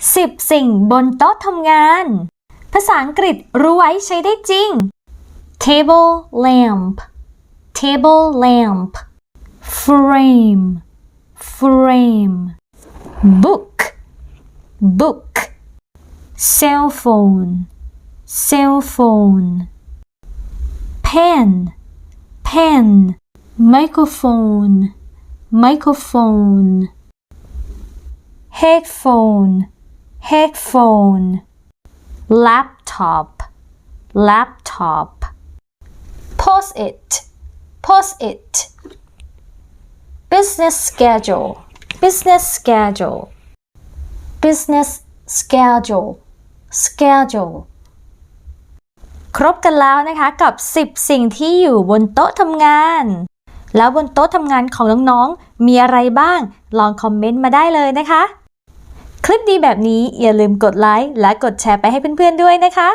10 สิ่งบนโต๊ะทำงาน ภาษาอังกฤษรู้ไว้ใช้ได้จริง table lamp table lamp frame frame book book cell phone cell phone pen pen microphone microphone headphone headphone laptop laptop post it post it business schedule business schedule business schedule schedule ครบกันแล้วนะคะกับ 10 สิ่งที่อยู่บนโต๊ะทำงาน แล้วบนโต๊ะทำงานของน้องๆ มีอะไรบ้าง ลองคอมเมนต์มาได้เลยนะคะ คลิปดีแบบนี้อย่าลืมกดไลค์และกดแชร์ไปให้เพื่อนๆด้วยนะคะ